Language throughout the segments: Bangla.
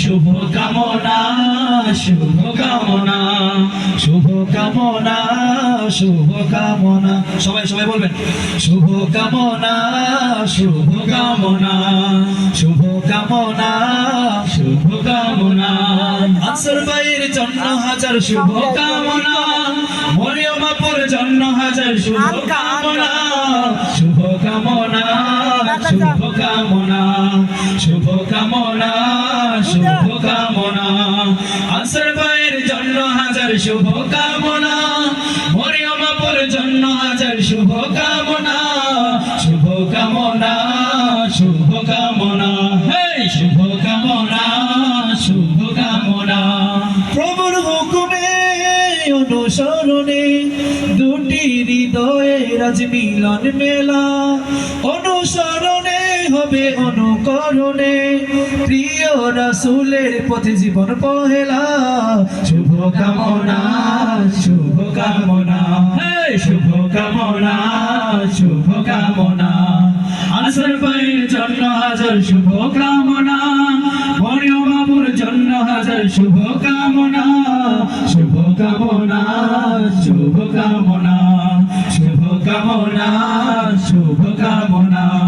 শুভ কামনা শুভ কামনা শুভ কামনা শুভ কামনা। সবাই সবাই বলবেন শুভ কামনা শুভ কামনা শুভ কামনা শুভ কামনা। ভাইয়ের জন্য হাজার শুভ কামনা জন্য হাজার শুভ কামনা শুভ কামনা শুভ কামনা শুভ কামনা। আনসার ভাইয়ের জন্য হাজার শুভ মরিয়ম আপুর জন্য হাজার শুভ কামনা শুভ কামনা শুভ কামনা প্রভুর হুকুমে, অনুসরণে দুটি হৃদয়ে রাজ মিলন মেলা। অনুসরণে হবে অনুকরণে। প্রিয় রাসুলের পথে জীবন পহেলা। শুভ কামনা শুভ কামনা। শুভ কামনা শুভ কামনা। আনসার ভাইয়ের জন্য হাজার শুভ কামনা। মরিয়ম বাবুর জন্য হাজার শুভ কামনা। শুভ কামনা শুভ কামনা। শুভ কামনা শুভ কামনা।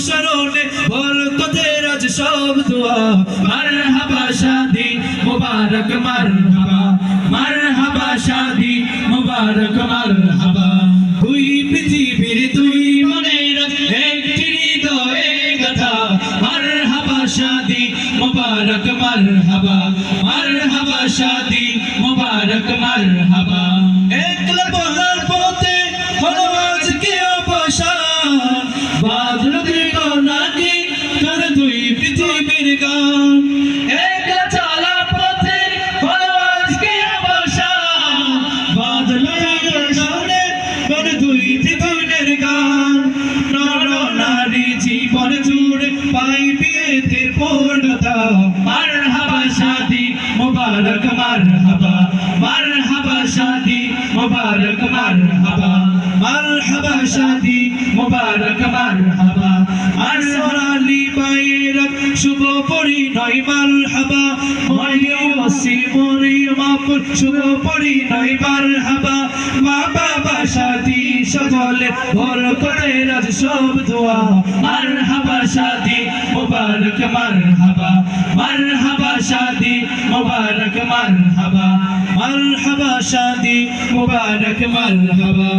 অনুসরণে বরকতের আজ সব দোয়া। মারহাবা শাদি, মুবারক মারহাবা। মারহাবা শাদি, মুবারক মারহাবা। দুই পৃথিবীর দুই মনের একটি হৃদয়ে গাথা। মারহাবা শাদি, মুবারক মারহাবা। মারহাবা শাদি, মুবারক মারহাবা। মুবারক মারহাবা মারহাবা শাদি মুবারক, মারহাবা। আরসালি বাইরাত শুভ পরিণয়, মারহাবা। মরিয়সি মরিয়মাপুর শুভ পরিণয়, মারহাবা। মা বাবা শাদি সকলে বরকতে রাজ সব দোয়া। মারহাবা শাদি মুবারক, মারহাবা। মারহাবা শাদি মুবারক, মারহাবা। মারহাবা শাদি মুবারক মারহাবা।